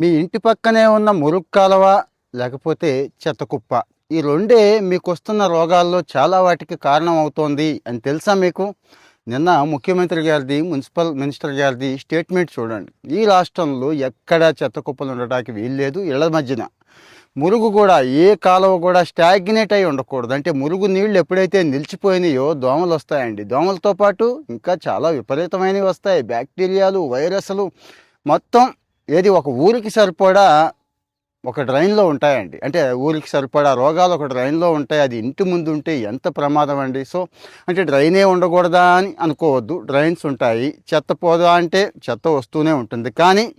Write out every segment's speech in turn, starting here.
మీ ఇంటి పక్కనే ఉన్న మురుగు కాలువ లేకపోతే చెత్త కుప్ప. ఈ రెండే మీకు వస్తున్న రోగాల్లో చాలా వాటికి కారణం అవుతోంది అని తెలుసా మీకు? నిన్న ముఖ్యమంత్రి గారిది మున్సిపల్ మినిస్టర్ గారిది స్టేట్మెంట్ చూడండి. ఈ రాష్ట్రంలో ఎక్కడా చెత్త కుప్పలు ఉండటానికి వీల్లేదు ఇళ్ళ మధ్యన. మురుగు కూడా ఏ కాలువ కూడా స్టాగ్నేట్ అయి ఉండకూడదు. అంటే మురుగు నీళ్ళు ఎప్పుడైతే నిలిచిపోయినాయో దోమలు వస్తాయండి. దోమలతో పాటు ఇంకా చాలా విపరీతమైనవి వస్తాయి. బ్యాక్టీరియాలు వైరస్లు మొత్తం ఏది ఒక ఊరికి సరిపడా ఒక డ్రైన్లో ఉంటాయండి. అంటే ఊరికి సరిపడా రోగాలు ఒక డ్రైన్లో ఉంటాయి. అది ఇంటి ముందు ఉంటే ఎంత ప్రమాదం అండి. సో అంటే డ్రైనే ఉండకూడదా అని అనుకోవద్దు. డ్రైన్స్ ఉంటాయి. చెత్త పోదా అంటే చెత్త వస్తూనే ఉంటుంది. కానీ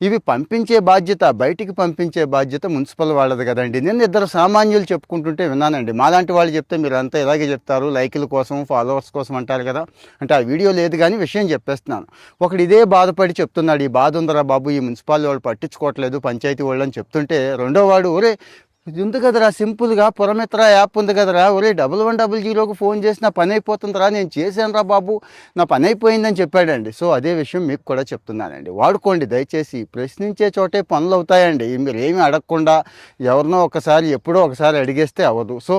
ఇవి పంపించే బాధ్యత బయటికి పంపించే బాధ్యత మున్సిపల్ వాళ్ళది కదండి. నేను ఇద్దరు సామాన్యులు చెప్పుకుంటుంటే విన్నానండి. మాలాంటి వాళ్ళు చెప్తే మీరు అంతా ఇలాగే చెప్తారు. లైకుల కోసం ఫాలోవర్స్ కోసం అంటారు కదా. అంటే ఆ వీడియో లేదు కానీ విషయం చెప్పేస్తున్నాను. ఒకడు ఇదే బాధపడి చెప్తున్నాడు ఈ బాధ ఉందరా బాబు ఈ మున్సిపాలిటీ వాళ్ళు పట్టించుకోవట్లేదు పంచాయతీ వాళ్ళు అని చెప్తుంటే రెండో వాడు ఒరే ఇది ఉంది కదరా సింపుల్గా పురమిత్ర యాప్ ఉంది కదరా. ఒరే డబుల్ వన్ డబుల్ జీరోకి ఫోన్ చేసి నా పని అయిపోతుందిరా నేను చేశాను రా బాబు నా పని అయిపోయిందని చెప్పాడండి. సో అదే విషయం మీకు కూడా చెప్తున్నానండి. వాడుకోండి దయచేసి. ప్రశ్నించే చోటే పనులు అవుతాయండి. మీరు ఏమీ అడగకుండా ఎవరినో ఒకసారి ఎప్పుడో ఒకసారి అడిగేస్తే అవ్వదు. సో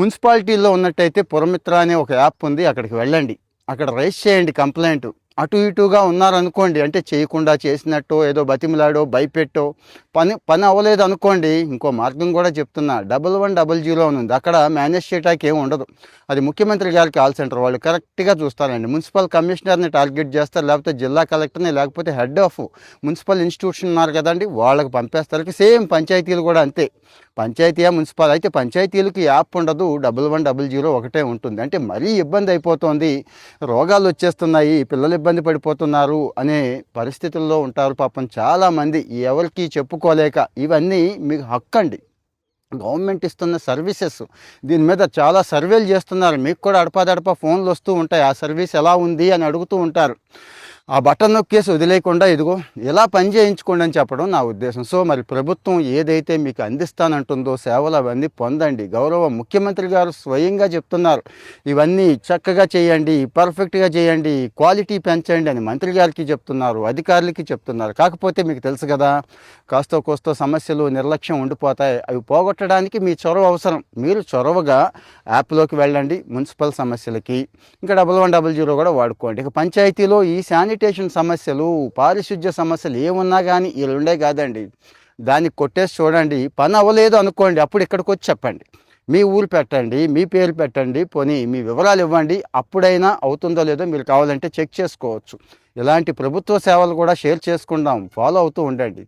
మున్సిపాలిటీలో ఉన్నట్టయితే పురమిత్ర అనే ఒక యాప్ ఉంది అక్కడికి వెళ్ళండి. అక్కడ రైస్ చేయండి కంప్లైంట్. అటు ఇటుగా ఉన్నారనుకోండి అంటే చేయకుండా చేసినట్టు ఏదో బతిమిలాడో భయపెట్టో పని పని అవ్వలేదు అనుకోండి ఇంకో మార్గం కూడా చెప్తున్నా. డబల్ వన్ డబల్ జీరో అని ఉంది. అక్కడ మేనేజ్ చేయటానికి ఏమి ఉండదు. అది ముఖ్యమంత్రి గారి కాల్ సెంటర్ వాళ్ళు కరెక్ట్గా చూస్తారండి. మున్సిపల్ కమిషనర్ని టార్గెట్ చేస్తారు లేకపోతే జిల్లా కలెక్టర్ని లేకపోతే హెడ్ ఆఫ్ మున్సిపల్ ఇన్స్టిట్యూషన్ ఉన్నారు కదండి వాళ్ళకి పంపేస్తారు. సేమ్ పంచాయతీలు కూడా అంతే. పంచాయతీయా మున్సిపల్. అయితే పంచాయతీలకి యాప్ ఉండదు. డబుల్ వన్ డబుల్ జీరో ఒకటే ఉంటుంది. అంటే మరీ ఇబ్బంది అయిపోతుంది. రోగాలు వచ్చేస్తున్నాయి. పిల్లలు ఇబ్బంది పడిపోతున్నారు అనే పరిస్థితుల్లో ఉంటారు పాపం చాలామంది. ఎవరికి చెప్పుకో చేసుకోలేక ఇవన్నీ మీకు హక్కు అండి గవర్నమెంట్ ఇస్తున్న సర్వీసెస్ దీని మీద చాలా సర్వేలు చేస్తున్నారు. మీకు కూడా అడపాదడపా ఫోన్లు వస్తూ ఉంటాయి. ఆ సర్వీస్ ఎలా ఉంది అని అడుగుతూ ఉంటారు. ఆ బటన్ నొక్కేసి వదిలేయకుండా ఇదిగో ఎలా పని చేయించుకోండి అని చెప్పడం నా ఉద్దేశం. సో మరి ప్రభుత్వం ఏదైతే మీకు అందిస్తానంటుందో సేవలు అవన్నీ పొందండి. గౌరవ ముఖ్యమంత్రి గారు స్వయంగా చెప్తున్నారు ఇవన్నీ చక్కగా చేయండి పర్ఫెక్ట్గా చేయండి క్వాలిటీ పెంచండి అని మంత్రి గారికి చెప్తున్నారు అధికారులకి చెప్తున్నారు. కాకపోతే మీకు తెలుసు కదా కాస్తో కోస్తో సమస్యలు నిర్లక్ష్యం ఉండిపోతాయి. అవి పోగొట్టడానికి మీ చొరవ అవసరం. మీరు చొరవగా యాప్లోకి వెళ్ళండి మున్సిపల్ సమస్యలకి. ఇంకా డబల్ వన్ డబల్ జీరో కూడా వాడుకోండి. ఇక పంచాయతీలో ఈ శానిటేషన్ సమస్యలు పారిశుద్ధ్య సమస్యలు ఏమున్నా కానీ వీళ్ళు ఉండే కాదండి. దాన్ని కొట్టేసి చూడండి. పని అవ్వలేదు అనుకోండి. అప్పుడు ఇక్కడికి వచ్చి చెప్పండి. మీ ఊరు పెట్టండి మీ పేరు పెట్టండి పోనీ మీ వివరాలు ఇవ్వండి. అప్పుడైనా అవుతుందో లేదో మీరు కావాలంటే చెక్ చేసుకోవచ్చు. ఇలాంటి ప్రభుత్వ సేవలు కూడా షేర్ చేసుకుందాం. ఫాలో అవుతూ ఉండండి.